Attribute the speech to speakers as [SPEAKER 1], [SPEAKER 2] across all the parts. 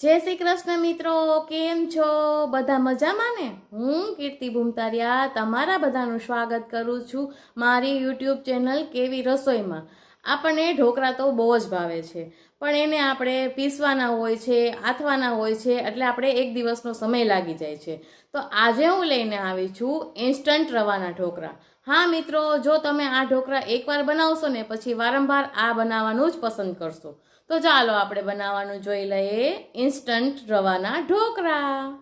[SPEAKER 1] જય શ્રી કૃષ્ણ મિત્રો, કેમ છો? બધા મજામાં ને? હું કીર્તિ ભૂમતારિયા તમારા બધાનું સ્વાગત કરું છું મારી યુટ્યુબ ચેનલ કેવી રસોઈમાં. આપણને ઢોકળા તો બહુ જ ભાવે છે, પણ એને આપણે પીસવાના હોય છે, આથવાના હોય છે, એટલે આપણે એક દિવસનો સમય લાગી જાય છે. તો આજે હું લઈને આવી છું ઇન્સ્ટન્ટ રવાના ઢોકળા. હા મિત્રો, જો તમે આ ઢોકળા એકવાર બનાવશો ને, પછી વારંવાર આ બનાવવાનું જ પસંદ કરશો. તો ચાલો આપણે બનાવવાનું જોઈ લઈએ ઇન્સ્ટન્ટ રવાના ઢોકળા.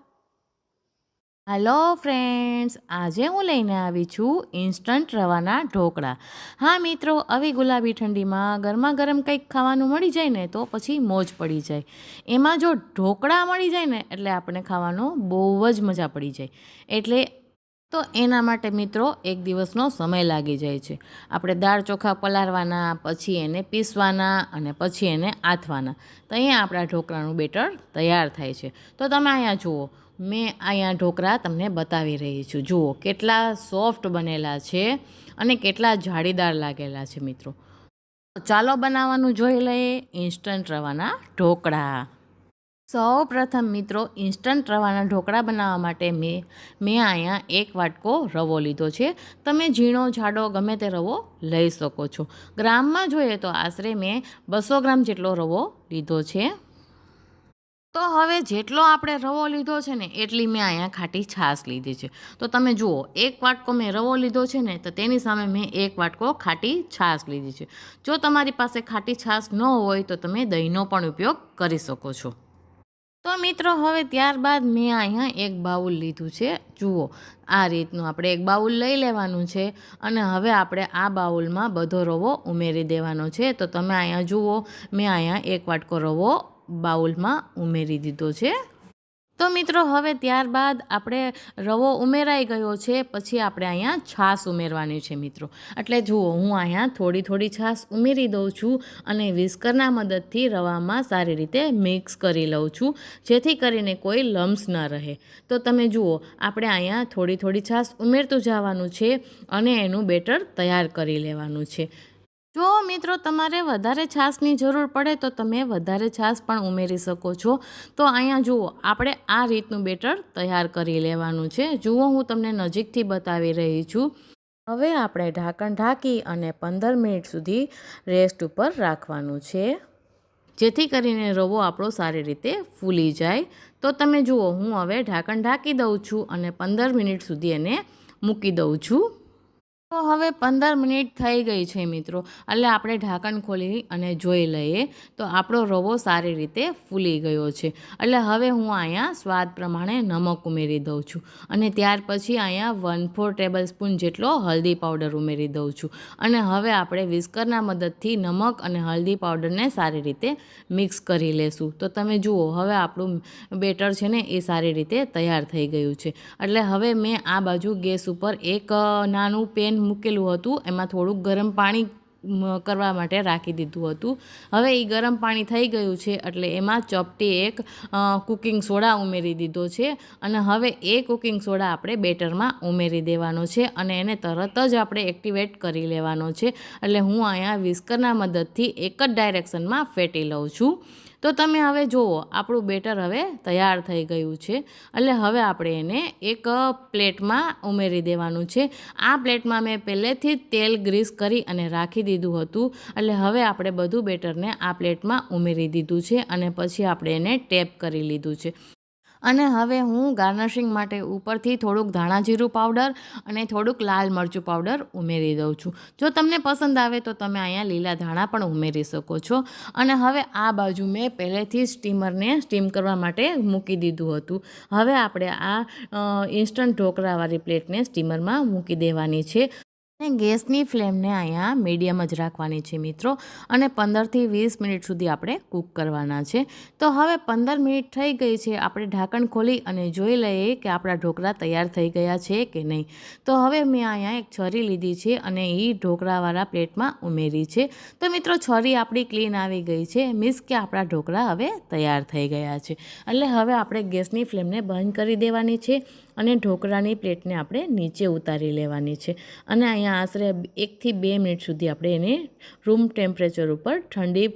[SPEAKER 1] હલો ફ્રેન્ડ્સ આજે હું લઈને આવી છું ઇન્સ્ટન્ટ રવાના ઢોકળા. હા મિત્રો, આવી ગુલાબી ઠંડીમાં ગરમા ગરમ કંઈક ખાવાનું મળી જાય ને તો પછી મોજ પડી જાય. એમાં જો ઢોકળા મળી જાય ને એટલે આપણે ખાવાનો બહુ જ મજા પડી જાય. એટલે તો એના માટે મિત્રો એક દિવસનો સમય લાગી જાય છે. આપણે દાળ ચોખા પલાળવાના, પછી એને પીસવાના અને પછી એને આથવાના. તો અહીંયા આપણા ઢોકળાનું બેટર તૈયાર થાય છે. તો તમે અહીંયા જુઓ, મેં અહીંયા ઢોકળા તમને બતાવી રહી છું. જુઓ, કેટલા સોફ્ટ બનેલા છે અને કેટલા જાળીદાર લાગેલા છે મિત્રો. ચાલો બનાવવાનું જોઈ લઈએ, ઇન્સ્ટન્ટ રવાના ઢોકળા. સૌ પ્રથમ મિત્રો ઇન્સ્ટન્ટ રવાના ઢોકળા બનાવવા માટે મેં મેં અહીંયા એક વાટકો રવો લીધો છે. તમે ઝીણો, જાડો, ગમે તે રવો લઈ શકો છો. ગ્રામમાં જોઈએ તો આશરે મેં બસો ગ્રામ જેટલો રવો લીધો છે. તો હવે જેટલો આપણે રવો લીધો છે ને, એટલી મેં અહીંયા ખાટી છાશ લીધી છે. તો તમે જુઓ, એક વાટકો મેં રવો લીધો છે ને, તો તેની સામે મેં એક વાટકો ખાટી છાશ લીધી છે. જો તમારી પાસે ખાટી છાશ ન હોય, તો તમે દહીંનો પણ ઉપયોગ કરી શકો છો. તો મિત્રો, હવે ત્યારબાદ મેં અહીંયા એક બાઉલ લીધું છે. જુઓ, આ રીતનું આપણે એક બાઉલ લઈ લેવાનું છે અને હવે આપણે આ બાઉલમાં બધો રવો ઉમેરી દેવાનો છે. તો તમે અહીંયા જુઓ, મેં અહીંયા એક વાટકો રવો બાઉલમાં ઉમેરી દીધો છે. તો મિત્રો, હવે ત્યારબાદ આપણે રવો ઉમેરાઈ ગયો છે, પછી આપણે અહીંયા છાશ ઉમેરવાની છે મિત્રો. એટલે જુઓ, હું અહીંયા થોડી થોડી છાશ ઉમેરી દઉં છું અને વિસ્કરના મદદથી રવામાં સારી રીતે મિક્સ કરી લઉં છું, જેથી કરીને કોઈ લમ્સ ન રહે. તો તમે જુઓ, આપણે અહીંયા થોડી થોડી છાશ ઉમેરતું જવાનું છે અને એનું બેટર તૈયાર કરી લેવાનું છે. જો મિત્રો તમારે વધારે છાશની જરૂર પડે તો તમે વધારે છાશ પણ ઉમેરી શકો છો. તો અહીંયા જુઓ, આપણે આ રીતનું બેટર તૈયાર કરી લેવાનું છે. જુઓ, હું તમને નજીકથી બતાવી રહી છું. હવે આપણે ઢાંકણ ઢાંકી અને પંદર મિનિટ સુધી રેસ્ટ ઉપર રાખવાનું છે. જેથી કરીને રવો આપણો સારી રીતે ફૂલી જાય. તો તમે જુઓ, હું હવે ઢાંકણ ઢાંકી દઉં છું અને પંદર મિનિટ સુધી એને મૂકી દઉં છું. તો હવે પંદર મિનિટ થઈ ગઈ છે મિત્રો. એટલે આપણે ઢાંકણ ખોલી અને જોઈ લઈએ. તો આપણો રવો સારી રીતે ફૂલી ગયો છે. એટલે હવે હું અહીંયા સ્વાદ પ્રમાણે નમક ઉમેરી દઉં છું. અને ત્યાર પછી અહીંયા વન ફોર ટેબલ સ્પૂન જેટલો હલ્દી પાવડર ઉમેરી દઉં છું. અને હવે આપણે વિસ્કરના મદદથી નમક અને હલ્દી પાવડરને સારી રીતે મિક્સ કરી લેશું. તો તમે જુઓ, હવે આપણું બેટર છે ને એ સારી રીતે તૈયાર થઈ ગયું છે. એટલે હવે મેં આ બાજુ ગેસ ઉપર એક નાનું પેન મૂકેલું હતું. એમાં થોડુંક ગરમ પાણી કરવા માટે રાખી દીધું હતું. હવે એ ગરમ પાણી થઈ ગયું છે એટલે એમાં ચપટી એક કુકિંગ સોડા ઉમેરી દીધો છે અને હવે એ કુકિંગ સોડા આપણે બેટરમાં ઉમેરી દેવાનો છે અને એને તરત જ આપણે એક્ટિવેટ કરી લેવાનો છે. એટલે હું અહીંયા વિસ્કરના મદદથી એક જ ડાયરેક્શનમાં ફેટી લઉં છું. તો તમે હવે જુઓ, આપણું બેટર હવે તૈયાર થઈ ગયું છે. એટલે હવે આપણે એને એક પ્લેટમાં ઉમેરી દેવાનું છે. આ પ્લેટમાં મેં પહેલેથી જ તેલ ગ્રીસ કરી અને રાખી દીધું હતું. એટલે હવે આપણે બધું બેટરને આ પ્લેટમાં ઉમેરી દીધું છે અને પછી આપણે એને ટેપ કરી લીધું છે. અને હવે હું ગાર્નિશિંગ માટે ઉપરથી થોડુંક ધાણા જીરું પાવડર અને થોડુંક લાલ મરચું પાવડર ઉમેરી દઉં છું. જો તમને પસંદ આવે તો તમે અહીંયા લીલા ધાણા પણ ઉમેરી શકો છો. અને હવે આ બાજુ મેં પહેલેથી સ્ટીમરને સ્ટીમ કરવા માટે મૂકી દીધું હતું. હવે આપણે આ ઇન્સ્ટન્ટ ઢોકળાવાળી પ્લેટને સ્ટીમરમાં મૂકી દેવાની છે. અને ગેસની ફ્લેમને અહીંયા મીડિયમ જ રાખવાની છે મિત્રો. અને પંદરથી વીસ મિનિટ સુધી આપણે કૂક કરવાના છે. તો હવે પંદર મિનિટ થઈ ગઈ છે. આપણે ઢાંકણ ખોલી અને જોઈ લઈએ કે આપણા ઢોકળા તૈયાર થઈ ગયા છે કે નહીં. તો હવે મેં અહીંયા એક છરી લીધી છે અને એ ઢોકળાવાળા પ્લેટમાં ઉમેરી છે. તો મિત્રો, છરી આપણી ક્લીન આવી ગઈ છે. મીન્સ કે આપણા ઢોકળા હવે તૈયાર થઈ ગયા છે. એટલે હવે આપણે ગેસની ફ્લેમને બંધ કરી દેવાની છે અને ઢોકળાની પ્લેટને આપણે નીચે ઉતારી લેવાની છે. અને અહીંયા અહીંયા આશરે એકથી બે મિનિટ સુધી આપણે એને રૂમ ટેમ્પરેચર ઉપર ઠંડી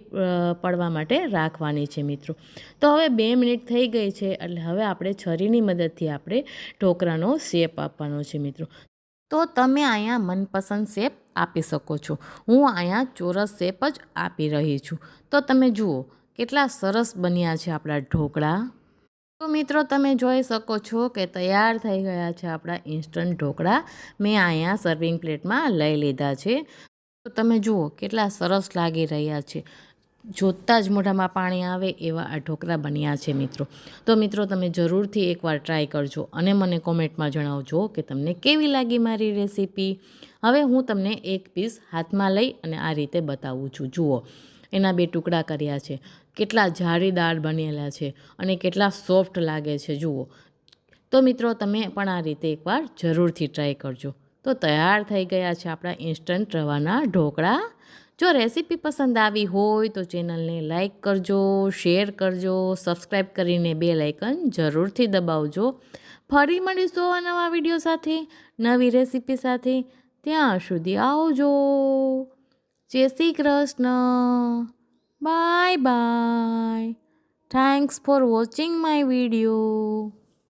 [SPEAKER 1] પડવા માટે રાખવાની છે મિત્રો. તો હવે બે મિનિટ થઈ ગઈ છે એટલે હવે આપણે છરીની મદદથી આપણે ઢોકળાનો શેપ આપવાનો છે મિત્રો. તો તમે અહીંયા મનપસંદ શેપ આપી શકો છો. હું અહીંયા ચોરસ શેપ જ આપી રહી છું. તો તમે જુઓ, કેટલા સરસ બન્યા છે આપણા ઢોકળા. તો મિત્રો, તમે જોઈ શકો છો કે તૈયાર થઈ ગયા છે આપણા ઇન્સ્ટન્ટ ઢોકળા. મેં અહીંયા સર્વિંગ પ્લેટમાં લઈ લીધા છે. તો તમે જુઓ કેટલા સરસ લાગી રહ્યા છે. જોતાં જ મોઢામાં પાણી આવે એવા આ ઢોકળા બન્યા છે મિત્રો. તો મિત્રો, તમે જરૂરથી એકવાર ટ્રાય કરજો અને મને કોમેન્ટમાં જણાવજો કે તમને કેવી લાગી મારી રેસીપી હવે હું તમને એક પીસ હાથમાં લઈ અને આ રીતે બતાવું છું. જુઓ. એના બે ટુકડા કર્યા છે. કેટલા જાળીદાર બનેલા છે અને કેટલા સોફ્ટ લાગે છે, જુઓ. તો મિત્રો, તમે પણ આ રીતે એકવાર જરૂરથી ટ્રાય કરજો. તો તૈયાર થઈ ગયા છે આપણા ઇન્સ્ટન્ટ રવાના ઢોકળા. જો રેસીપી પસંદ આવી હોય તો ચેનલને લાઇક કરજો, શેર કરજો સબસ્ક્રાઈબ કરીને બે લાઇકન જરૂરથી દબાવજો. ફરી મળીશું આવા નવા વીડિયો સાથે, નવી રેસીપી સાથે. ત્યાં સુધી આવજો. જય Shri Krishna bye bye thanks for watching my video